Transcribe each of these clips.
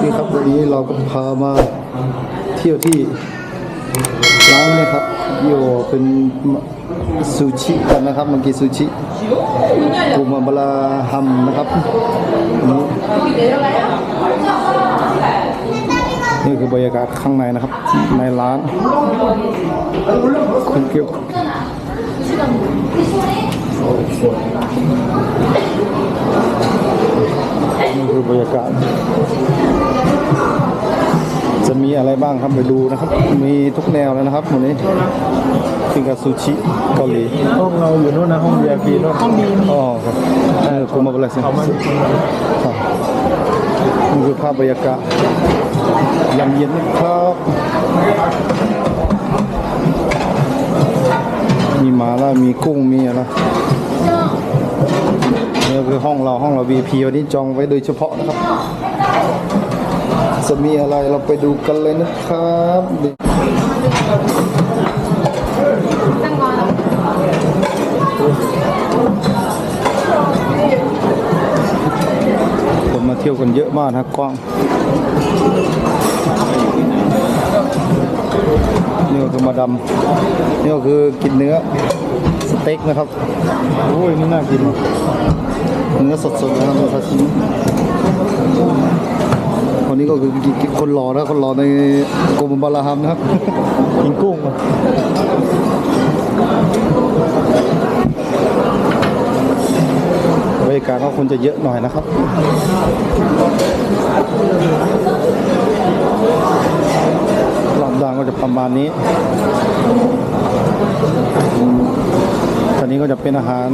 เคครับวันนี้เราก็พามาเที่ยวที่ร้านเนี่ยครับโยเป็นซูชิกันนะครับมังกีซูชิกูมาบลาฮัมนะครับนี่นี่คือบรรยากาศข้างในนะครับ ในร้านคนเกี่ยว นี่คือบรรยากาศ จะมีอะไรบ้างครับไปดูนะครับ มีทุกแนวเลยนะครับวันนี้ฟิงกับซูชิเกาหลีห้องเราอยู่โน่นนะห้อง VIP โน่นห้องดีอ๋อครับเออคุณมาเป็นอะไรสิเขามาครับนี่คือภาพบรรยากาศยามเย็นนะครับมีหมาล่ามีกุ้งมีอะไรนี่ คือห้องเราห้องเรา VIP วันนี้จองไว้โดยเฉพาะนะครับ จะมีอะไรเราไปดูกันเลยนะครับคนมาเที่ยวกันเยอะมากนะกว้างนี่ก็คือมาดำนี่ก็คือกินเนื้อสเต็กนะครับ โอ้ยนี่น่ากิน เนื้อสดๆนะครับเนื้อซาชิมิคนนี้ก็คือคนหล่อนะคนหล่อในกรมบาลาฮัมนะครับกินกุ้งบรรยากาศก็คงจะเยอะหน่อยนะครับรอบ ด้านก็จะประมาณนี้ตอนนี้ก็จะเป็นอาหาร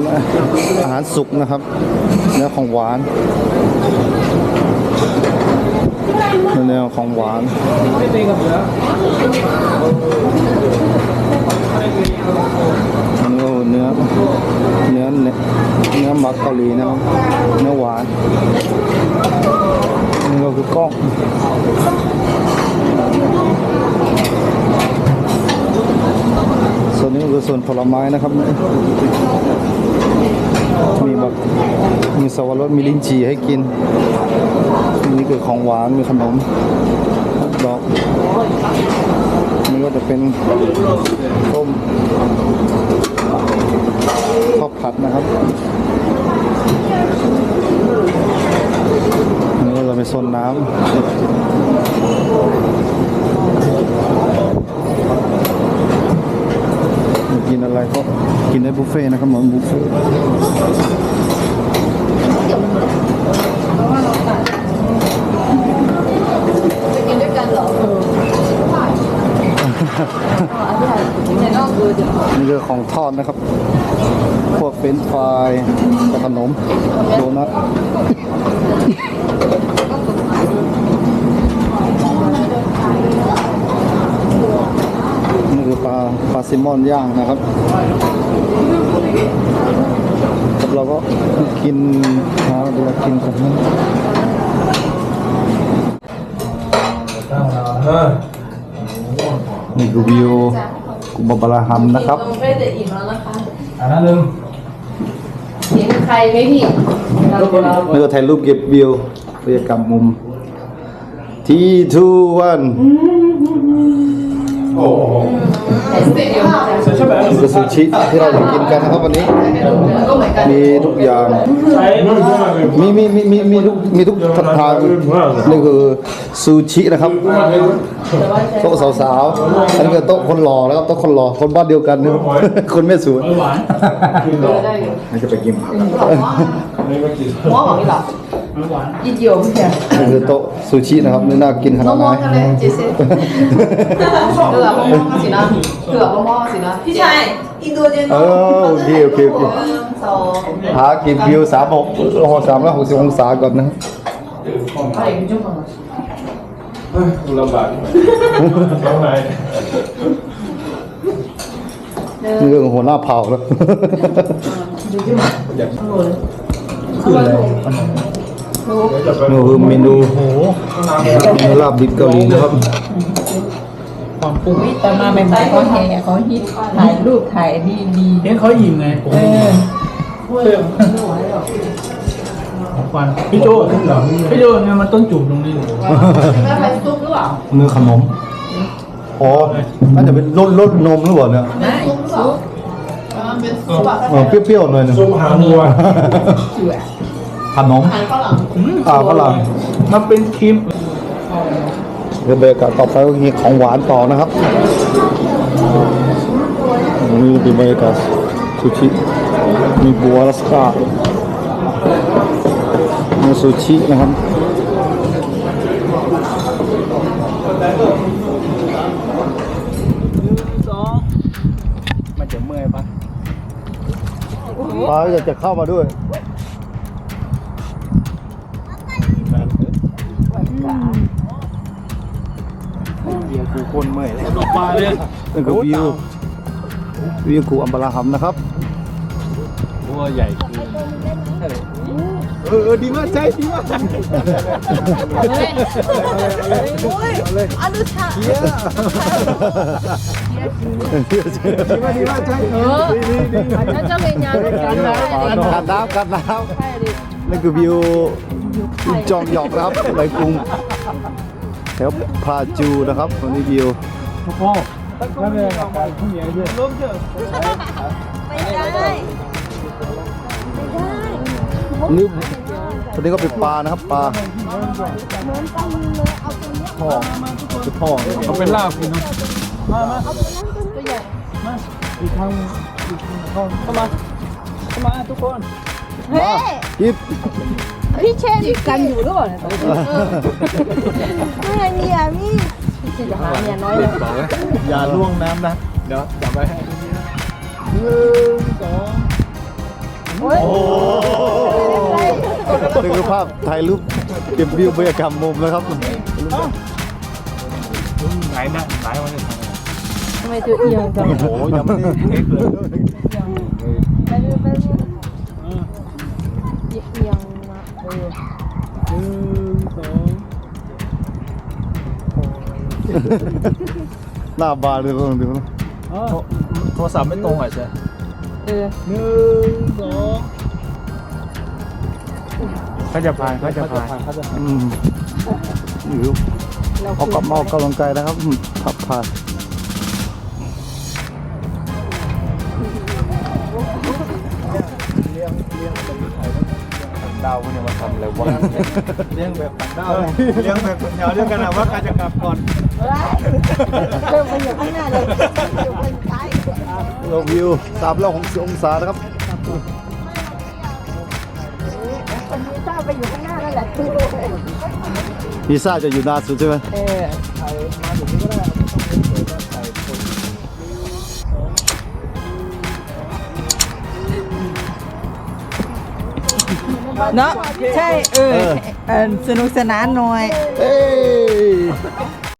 อาหารสุกนะครับเนื้อของหวานเนื้อของหวานอันนี้ก็เนื้อเนื้อเนื้อหมักเกาหลีนะครับเนื้อหวานนี่ก็คือกล้อง ส่วนผลไม้นะครับ มีแบบมีสวรสมีลิ้นจี่ให้กิน นี่คือของหวาน มีขนมดอกนี่ก็จะเป็นต้มข้าวผัดนะครับอันนี้ก็จะเป็นโซนน้ำ กิน อะไรก็กินได้บุฟเฟ่ต์นะครับเหมือนบุฟเฟ่ต์จะกินด้วยกันเหรอในนอกคือจะนี่คือของทอดนะครับ พวกเฟรนช์ฟรายกับขนม โดนัทนี่คือ ปลาปลาซิมอนย่างนะครับครับเราก็กินหาเวลากินกันนะเออนี่คือวิวกุมบาราฮัมนะครับบุฟเฟ่จะอิ่มแล้วนะคะอันนั้นหนึ่งเห็นใครไหมพี่นี่ก็ถ่ายรูปเก็บวิวบรรยากาศมุมที่ทูวัน โอ้โหเห็นสติเดียวใช่ใช่ไหมนี่คือซูชิที่เราจะกินกันนะครับวันนี้ก็เหมือนกันมีทุกอย่างใช่มีมีมีมีมีทุกมีทุกทางนี่คือซูชินะครับโต๊ะสาวๆอันนี้คือโต๊ะคนหล่อนะครับโต๊ะคนหล่อคนบ้านเดียวกันนะครับคนไม่สวยหวานกินหรอได้อยู่นี่จะไปกินผักไม่มากินหัวหวังอีกเหรอหวานอีเดียวไม่ใช่นี่คือโต๊ะซูชินะครับนี่น่ากินขมนาดไหนอมๆกันเลยเจเซ่เกลือมอมๆกันสินะเกลือมอมๆสินะพี่ชายอินโดเนียเออโอเคโอเคโอเคสองหากินวิวสามหกโอ้โหสามร้อยหกสิบองศาก่อนนะอะไรเป็นจุ่มของลำบากทำไมนี่เรื่องหัวหน้าเผ่าแล้วคืออะไรจะไปนี่คือเมนูเมนูลาบดิบเกาหลีนะครับ ความปุ้งแต่มาใหม่ๆเขาแห่เขาฮิตถ่ายรูปถ่ายดีดีเห็นเขาอิ่มไงผมเออเรื่องควันพี่โจพี่โจเนี่ยมันต้นจูบตรงนี้แล้วไปซุปหรือเปล่าเนื้อขนมอ๋อน่าจะเป็นรสรสนมหรือเปล่าเนี่ยไม่ซุปหรือเปล่าเออเป็นซุปอะเออเปรี้ยวๆหน่อยหนึงซุปหางวัวขนมอาหารฝรั่งอ่าฝรั่งมันเป็นครีม เดี๋ยวเบรกต่อไปก็มีของหวานต่อนะครับนี่เป็นบรรยากาศซูชิมีบัวลัสกามีซูชินะครับมันจะเมื่อยปะป้าอยากจะเข้ามาด้วย คนเมื่อยแล้วตกปลาเลยนั่นคือวิววิวกูอัมบาราฮัมนะครับตัวใหญ่คือเออเออดีมากใช่ดีมากโอ้ยอนุชาดีมากดีมากใช่เอออันนั้นจะเป็นยังไงกันนะกันน้ำกันน้ำนั่นคือวิวจองหยอกนะครับในกรุง แถวพาจูนะครับวันนี้วิวพ่อนั่นเลยการผู้ใหญ่ด้วยล้มเถอะนี่ตอนนี้ก็เป็นปลานะครับปลาท่อคือท่อเขาเป็นลาบกินเนาะมามามาอีกทางอีกทางเข้ามาเข้ามาทุกคนมาคิด พี่เชนกันอยู่หรือเปล่าเนี่ยไม่มีอะมีที่จะหาเมียน้อยเลยอย่าล่วงน้ำนะ เดี๋ยวจับไว้ให้หนึ่งสองโอ้นี่คือภาพถ่ายรูปเก็บวิวบรรยากาศมุมนะครับไหนนะไหนวันนี้ทำไมตัวเอียงจังโอ้โหยังไม่ได้เทคเลยไปเรื่อยไปเอยเอียง หนึ่งสองหน้าบานเลยลองดูนะโทรศัพท์ไม่ตรงอะใช่เออหนึ่งสองเขาจะผ่านเขาจะผ่านเขาจะอืมนี่คือเราเอากลับมาออกกำลังกายนะครับอืมขับผ่าน ดาวเนี่ยมาทำอะไรวะเลี้ยงแบบต่างดาวเลี้ยงแบบคนยาวเรื่องกันนะว่าการจะกลับก่อนเริ่มไปอยู่ข้างหน้าเลยอยู่บนซ้ายเราวิวสามร้อยหกสิบองศานะครับคนนี้ทราไปอยู่ข้างหน้านั่นแหละคือพิซซ่าจะอยู่นานสุดใช่ไหมเออ เนาะใช่เออ เออสนุกสนานหน่อย เอ้ย